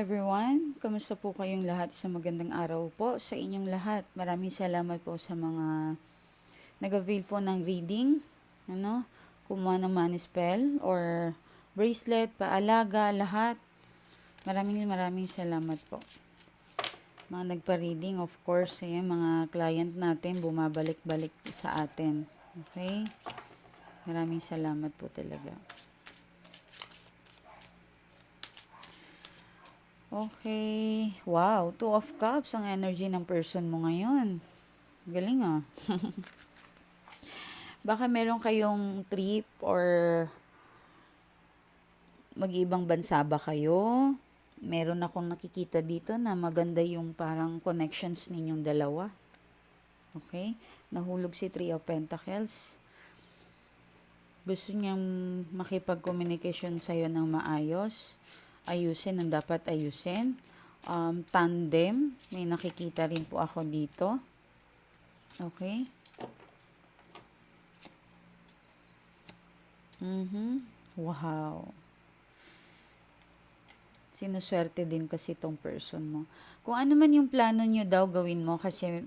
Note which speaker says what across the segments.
Speaker 1: everyone! Kamusta po kayong lahat sa magandang araw po sa inyong lahat? Maraming salamat po sa mga nag-avail po ng reading, ano, kumuha ng money spell or bracelet, paalaga, lahat. Maraming maraming salamat po. Mga nagpa-reading, of course, ayan, mga client natin bumabalik-balik sa atin. Okay? Maraming salamat po talaga. Okay. Wow, two of cups ang energy ng person mo ngayon. Galing ah. Baka meron kayong trip or mag-ibang bansa ba kayo? Meron akong nakikita dito na maganda yung parang connections ninyong dalawa. Okay? Nahulog si Three of Pentacles. Gusto niyang makipag-communication sa'yo ng maayos ayusin ang dapat ayusin. Um, tandem, may nakikita rin po ako dito. Okay. Mhm. Wow. Sinuswerte din kasi tong person mo. Kung ano man yung plano nyo daw gawin mo kasi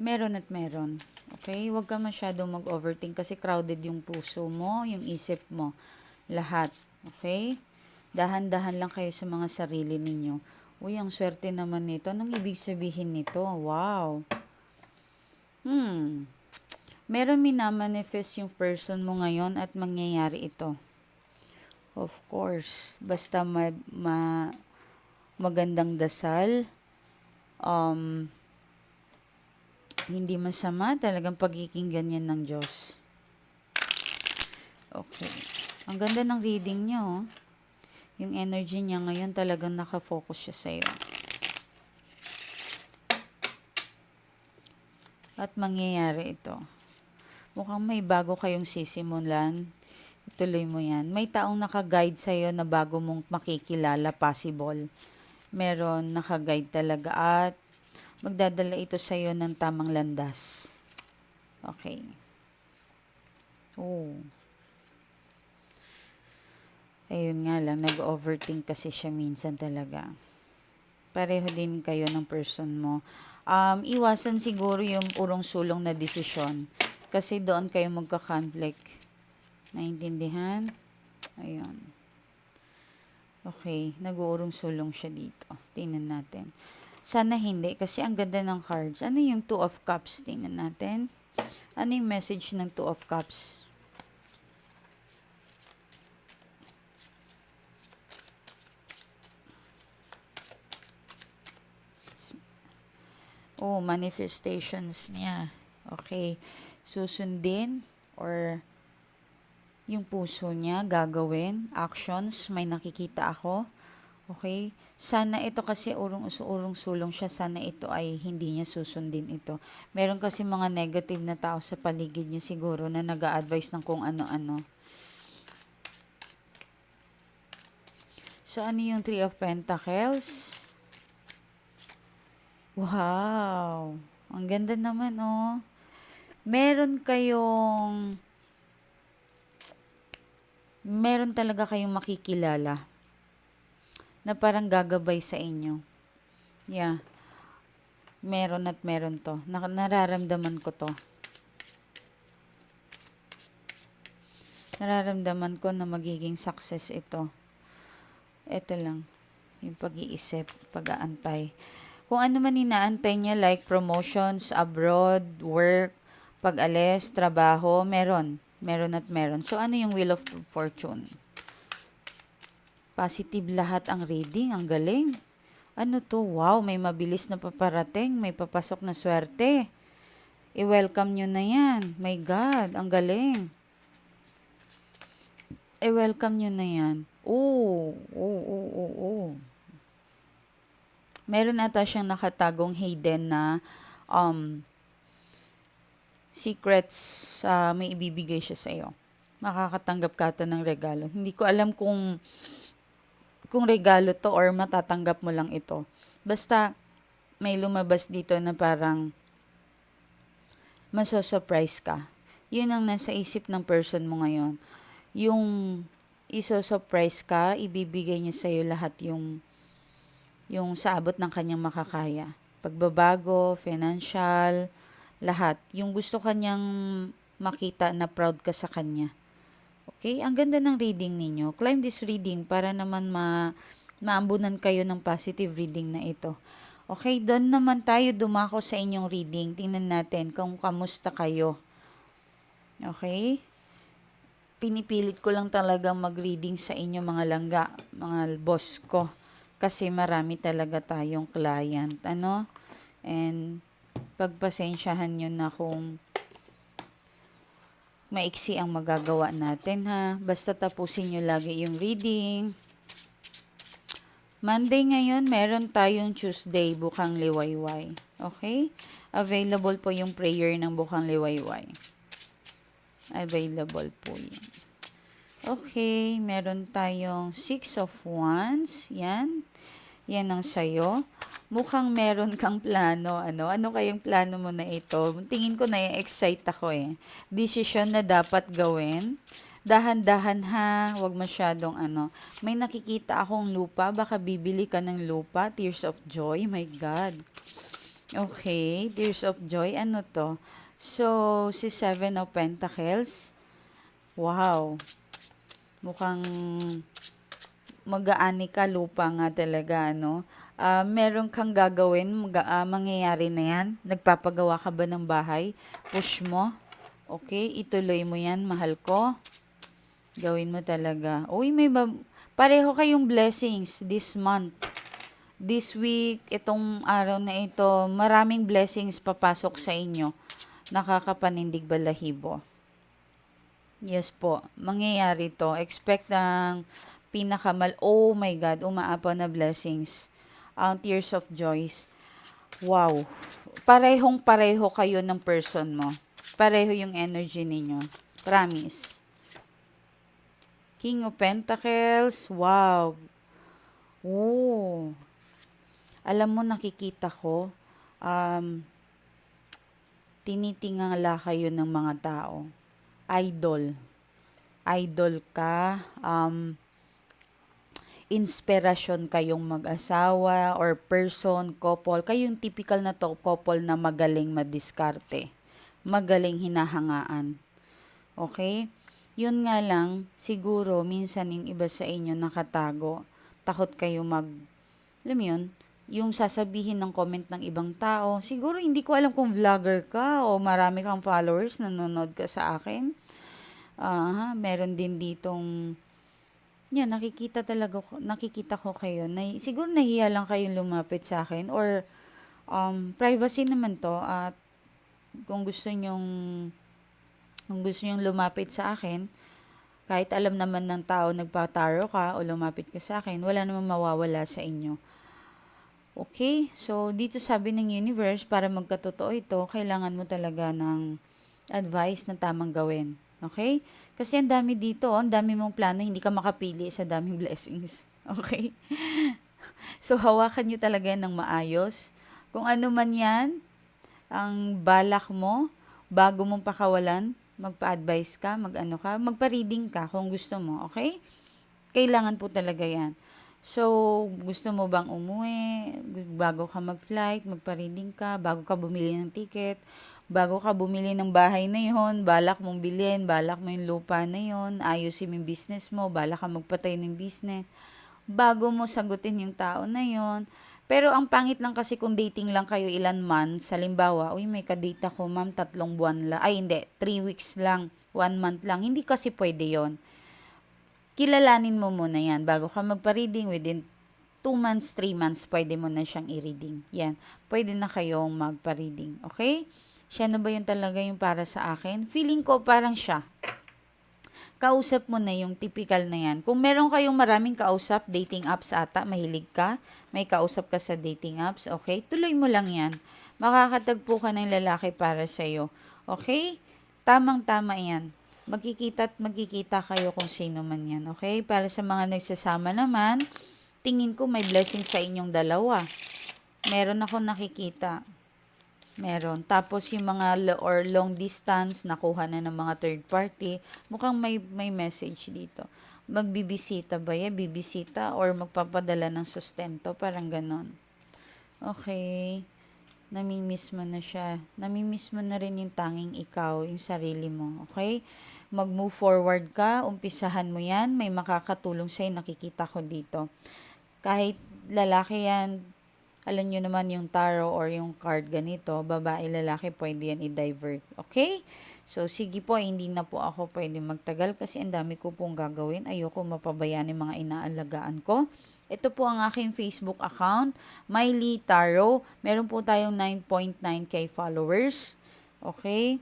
Speaker 1: meron at meron. Okay? Huwag ka masyadong mag-overthink kasi crowded yung puso mo, yung isip mo. Lahat. Okay? Dahan-dahan lang kayo sa mga sarili ninyo. Uy, ang swerte naman nito. Anong ibig sabihin nito? Wow. Hmm. Meron minamanifest yung person mo ngayon at mangyayari ito. Of course. Basta ma, ma magandang dasal. Um, hindi masama. Talagang pagiging ganyan ng Diyos. Okay. Ang ganda ng reading nyo. Oh yung energy niya ngayon talagang nakafocus siya sa iyo. At mangyayari ito. Mukhang may bago kayong sisimulan. Ituloy mo yan. May taong nakaguide sa iyo na bago mong makikilala, possible. Meron nakaguide talaga at magdadala ito sa iyo ng tamang landas. Okay. Oh. Ayun nga lang, nag-overthink kasi siya minsan talaga. Pareho din kayo ng person mo. Um, iwasan siguro yung urong-sulong na desisyon. Kasi doon kayo magka-conflict. Naintindihan? Ayun. Okay, nag-uurong-sulong siya dito. Tingnan natin. Sana hindi, kasi ang ganda ng cards. Ano yung Two of Cups? Tingnan natin. Ano yung message ng Two of Cups? Oh, manifestations niya. Okay. Susundin or yung puso niya gagawin, actions, may nakikita ako. Okay? Sana ito kasi urong-urong sulong siya, sana ito ay hindi niya susundin ito. Meron kasi mga negative na tao sa paligid niya siguro na nag advise ng kung ano-ano. So, ano yung Three of Pentacles? Wow! Ang ganda naman, oh. Meron kayong... Meron talaga kayong makikilala na parang gagabay sa inyo. Yeah. Meron at meron to. nararamdaman ko to. Nararamdaman ko na magiging success ito. Ito lang. Yung pag-iisip, pag-aantay. Kung ano man inaantay niya like promotions, abroad, work, pag-alis, trabaho, meron. Meron at meron. So, ano yung Wheel of Fortune? Positive lahat ang reading. Ang galing. Ano to? Wow, may mabilis na paparating. May papasok na swerte. I-welcome nyo na yan. My God, ang galing. I-welcome nyo na yan. Oo, oo, oo, oo, meron ata siyang nakatagong hidden na um, secrets uh, may ibibigay siya sa iyo. Makakatanggap ka ata ng regalo. Hindi ko alam kung kung regalo to or matatanggap mo lang ito. Basta may lumabas dito na parang maso-surprise ka. Yun ang nasa isip ng person mo ngayon. Yung iso-surprise ka, ibibigay niya sa'yo lahat yung yung sa abot ng kanyang makakaya. Pagbabago, financial, lahat. Yung gusto kanyang makita na proud ka sa kanya. Okay? Ang ganda ng reading ninyo. Climb this reading para naman ma maambunan kayo ng positive reading na ito. Okay, doon naman tayo dumako sa inyong reading. Tingnan natin kung kamusta kayo. Okay? Pinipilit ko lang talaga mag-reading sa inyo mga langga, mga boss ko. Kasi marami talaga tayong client. Ano? And pagpasensyahan nyo na kung maiksi ang magagawa natin ha. Basta tapusin nyo lagi yung reading. Monday ngayon, meron tayong Tuesday, Bukang Liwayway. Okay? Available po yung prayer ng Bukang Liwayway. Available po yan. Okay, meron tayong Six of Wands. Yan. Yan ang sayo. Mukhang meron kang plano. Ano? Ano kayang plano mo na ito? Tingin ko na excite ako eh. Decision na dapat gawin. Dahan-dahan ha. Huwag masyadong ano. May nakikita akong lupa. Baka bibili ka ng lupa. Tears of Joy. My God. Okay. Tears of Joy. Ano to? So, si Seven of Pentacles. Wow. Mukhang mag-aani ka lupa nga talaga, ano. Ah, meron kang gagawin, mag, ah, mangyayari na yan. Nagpapagawa ka ba ng bahay? Push mo. Okay, ituloy mo yan, mahal ko. Gawin mo talaga. Uy, may ba- pareho kayong blessings this month. This week, itong araw na ito, maraming blessings papasok sa inyo. Nakakapanindig balahibo. Yes po, mangyayari to. Expect ang pinakamal, oh my God, umaapaw na blessings. Ang tears of joys. Wow. Parehong pareho kayo ng person mo. Pareho yung energy ninyo. Promise. King of Pentacles. Wow. Oh. Alam mo, nakikita ko, um, tinitingala kayo ng mga tao. Idol. Idol ka. Um, inspirasyon kayong mag-asawa or person, couple. Kayong typical na to couple na magaling madiskarte. Magaling hinahangaan. Okay? Yun nga lang, siguro minsan yung iba sa inyo nakatago. Takot kayo mag, alam yun, yung sasabihin ng comment ng ibang tao. Siguro hindi ko alam kung vlogger ka o marami kang followers nanonood ka sa akin. Ah, meron din ditong yan, nakikita talaga nakikita ko kayo. Na, siguro nahiya lang kayong lumapit sa akin or um, privacy naman to at kung gusto nyong kung gusto nyong lumapit sa akin, kahit alam naman ng tao nagpataro ka o lumapit ka sa akin, wala namang mawawala sa inyo. Okay? So, dito sabi ng universe, para magkatotoo ito, kailangan mo talaga ng advice na tamang gawin. Okay? Kasi ang dami dito, oh, ang dami mong plano, hindi ka makapili sa daming blessings. Okay? so, hawakan nyo talaga yan ng maayos. Kung ano man yan, ang balak mo, bago mong pakawalan, magpa-advise ka, mag-ano ka, magpa-reading ka kung gusto mo, okay? Kailangan po talaga yan. So, gusto mo bang umuwi, bago ka mag-flight, magpa-reading ka, bago ka bumili ng ticket, bago ka bumili ng bahay na yon, balak mong bilhin, balak mo yung lupa na yon, ayusin yung business mo, balak ka magpatay ng business, bago mo sagutin yung tao na yon. Pero ang pangit lang kasi kung dating lang kayo ilan months, halimbawa, uy may kadate ako ma'am, tatlong buwan lang, ay hindi, three weeks lang, one month lang, hindi kasi pwede yon. Kilalanin mo muna yan bago ka magpa-reading within 2 months, 3 months, pwede mo na siyang i-reading. Yan, pwede na kayong magpa-reading. Okay? Siya na ba yun talaga yung para sa akin? Feeling ko parang siya. Kausap mo na yung typical na yan. Kung meron kayong maraming kausap, dating apps ata, mahilig ka, may kausap ka sa dating apps, okay? Tuloy mo lang yan. Makakatagpo ka ng lalaki para sa'yo. Okay? Tamang-tama yan. Magkikita at magkikita kayo kung sino man yan. Okay? Para sa mga nagsasama naman, tingin ko may blessing sa inyong dalawa. Meron ako nakikita. Meron. Tapos yung mga or long distance, nakuha na ng mga third party. Mukhang may, may message dito. Magbibisita ba yan? Bibisita or magpapadala ng sustento? Parang ganon. Okay. Namimiss mo na siya. Namimiss mo na rin yung tanging ikaw, yung sarili mo. Okay? Mag-move forward ka. Umpisahan mo yan. May makakatulong sa'yo. Nakikita ko dito. Kahit lalaki yan, alam nyo naman yung tarot or yung card ganito, babae, lalaki, pwede yan i-divert. Okay? So, sige po, hindi na po ako pwede magtagal kasi ang dami ko pong gagawin. Ayoko mapabayaan yung mga inaalagaan ko. Ito po ang aking Facebook account, Miley Tarot. Meron po tayong 9.9k followers. Okay?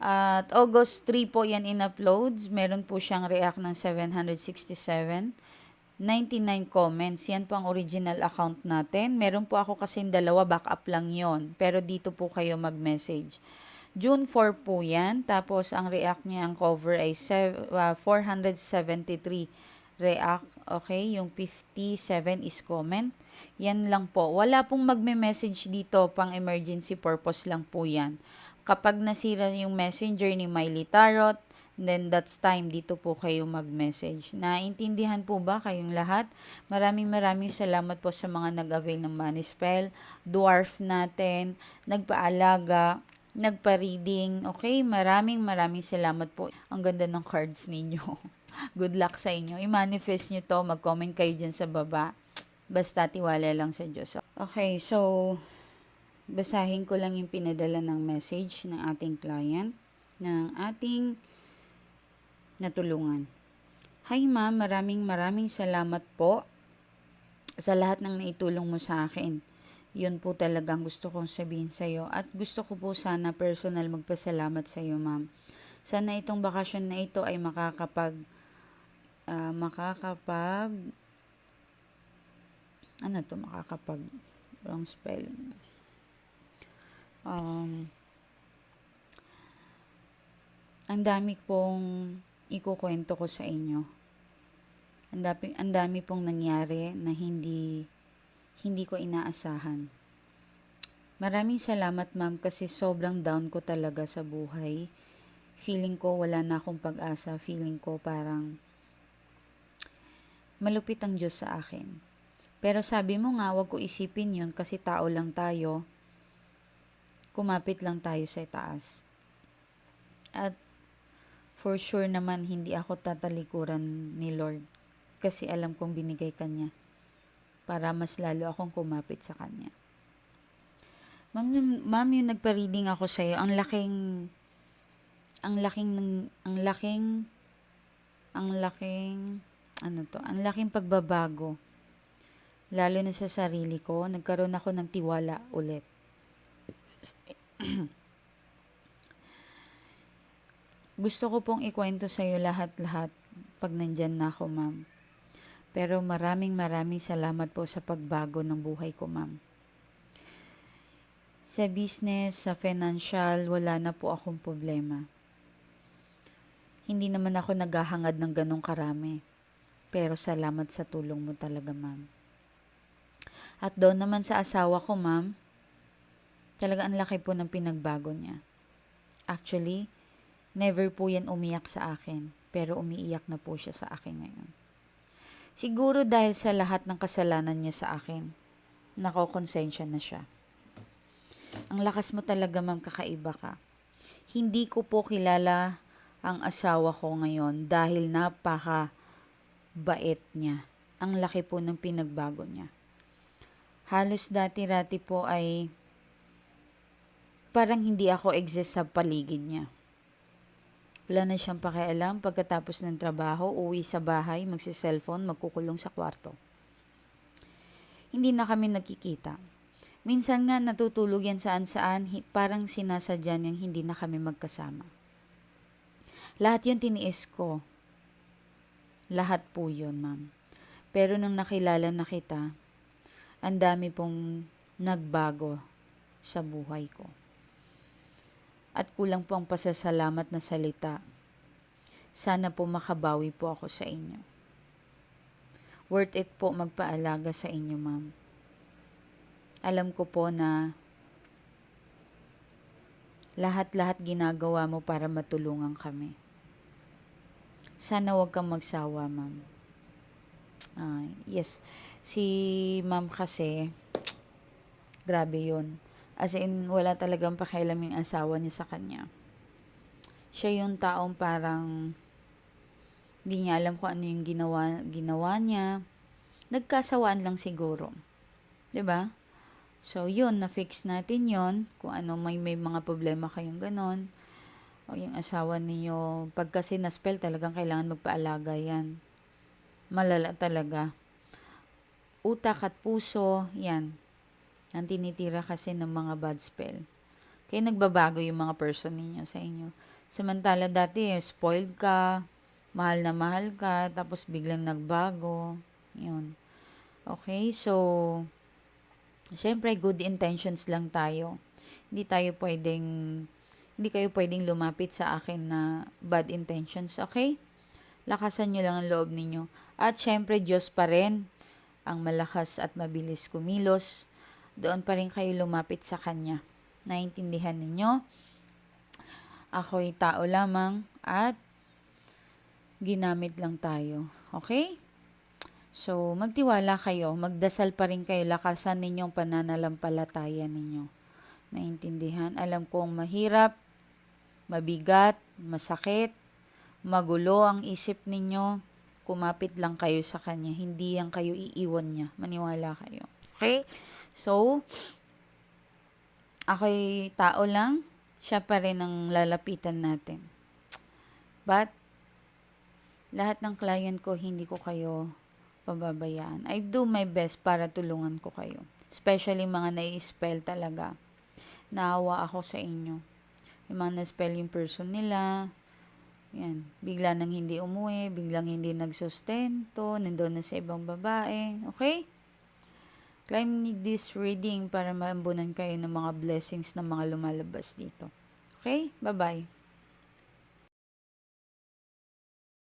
Speaker 1: At August 3 po yan in-uploads. Meron po siyang react ng 767. 99 comments. Yan po ang original account natin. Meron po ako kasing dalawa, backup lang yon Pero dito po kayo mag-message. June 4 po yan. Tapos, ang react niya, ang cover ay sev- uh, 473 react. Okay? Yung 57 is comment. Yan lang po. Wala pong magme-message dito pang emergency purpose lang po yan. Kapag nasira yung messenger ni Miley Tarot, then that's time dito po kayo mag-message. Naintindihan po ba kayong lahat? Maraming maraming salamat po sa mga nag-avail ng money spell, dwarf natin, nagpaalaga, nagpa-reading. Okay, maraming maraming salamat po. Ang ganda ng cards ninyo. Good luck sa inyo. I-manifest nyo to. Mag-comment kayo dyan sa baba. Basta tiwala lang sa Diyos. Okay, so basahin ko lang yung pinadala ng message ng ating client, ng ating natulungan. Hi ma'am, maraming maraming salamat po sa lahat ng naitulong mo sa akin. Yun po talagang gusto kong sabihin sa iyo at gusto ko po sana personal magpasalamat sa iyo ma'am. Sana itong bakasyon na ito ay makakapag uh, makakapag ano to makakapag wrong spelling um, ang dami pong ikukwento ko sa inyo. Ang dami, ang dami pong nangyari na hindi hindi ko inaasahan. Maraming salamat ma'am kasi sobrang down ko talaga sa buhay. Feeling ko wala na akong pag-asa. Feeling ko parang malupit ang Diyos sa akin. Pero sabi mo nga, wag ko isipin yun kasi tao lang tayo. Kumapit lang tayo sa taas. At for sure naman hindi ako tatalikuran ni Lord kasi alam kong binigay kanya para mas lalo akong kumapit sa kanya. Ma'am, ma'am yung nagpa-reading ako sa iyo, ang laking ang laking ang laking ang laking ano to, ang laking pagbabago. Lalo na sa sarili ko, nagkaroon ako ng tiwala ulit. Gusto ko pong ikwento sa iyo lahat-lahat pag nandyan na ako, ma'am. Pero maraming maraming salamat po sa pagbago ng buhay ko, ma'am. Sa business, sa financial, wala na po akong problema. Hindi naman ako naghahangad ng ganong karami. Pero salamat sa tulong mo talaga, ma'am. At doon naman sa asawa ko, ma'am, talaga ang laki po ng pinagbago niya. Actually, Never po yan umiyak sa akin, pero umiiyak na po siya sa akin ngayon. Siguro dahil sa lahat ng kasalanan niya sa akin, nakokonsensya na siya. Ang lakas mo talaga ma'am, kakaiba ka. Hindi ko po kilala ang asawa ko ngayon dahil napaka bait niya. Ang laki po ng pinagbago niya. Halos dati-rati po ay parang hindi ako exist sa paligid niya. Wala na siyang pakialam pagkatapos ng trabaho, uwi sa bahay, magsi-cellphone, magkukulong sa kwarto. Hindi na kami nagkikita. Minsan nga natutulog yan saan-saan, parang sinasadya niyang hindi na kami magkasama. Lahat yun tiniis ko. Lahat po yun, ma'am. Pero nung nakilala na kita, ang dami pong nagbago sa buhay ko at kulang po ang pasasalamat na salita. Sana po makabawi po ako sa inyo. Worth it po magpaalaga sa inyo, ma'am. Alam ko po na lahat-lahat ginagawa mo para matulungan kami. Sana wag kang magsawa, ma'am. Ah, yes. Si ma'am kasi, grabe yun. As in, wala talagang pakialam yung asawa niya sa kanya. Siya yung taong parang hindi niya alam kung ano yung ginawa, ginawa niya. Nagkasawaan lang siguro. ba? So, yun, na-fix natin yon Kung ano, may, may mga problema kayong ganon. O yung asawa ninyo, pag kasi na-spell, talagang kailangan magpaalaga yan. Malala talaga. Utak at puso, yan. Ang tinitira kasi ng mga bad spell. Kaya nagbabago yung mga person ninyo sa inyo. Samantala dati, eh, spoiled ka, mahal na mahal ka, tapos biglang nagbago. Yun. Okay, so, syempre, good intentions lang tayo. Hindi tayo pwedeng, hindi kayo pwedeng lumapit sa akin na bad intentions, okay? Lakasan nyo lang ang loob ninyo. At syempre, Diyos pa rin ang malakas at mabilis kumilos. Doon pa rin kayo lumapit sa Kanya. Naintindihan ninyo? Ako'y tao lamang at ginamit lang tayo. Okay? So, magtiwala kayo. Magdasal pa rin kayo. Lakasan ninyong pananalampalataya ninyo. Naintindihan? Alam kong mahirap, mabigat, masakit, magulo ang isip ninyo. Kumapit lang kayo sa Kanya. Hindi yan kayo iiwan niya. Maniwala kayo. Okay? So, ako'y tao lang. Siya pa rin ang lalapitan natin. But, lahat ng client ko, hindi ko kayo pababayaan. I do my best para tulungan ko kayo. Especially mga nai-spell talaga. Naawa ako sa inyo. Yung mga na-spell yung person nila. Yan. Bigla nang hindi umuwi. Biglang hindi nagsustento. Nandun na sa ibang babae. Okay? Claim need this reading para maambunan kayo ng mga blessings na mga lumalabas dito. Okay? Bye-bye.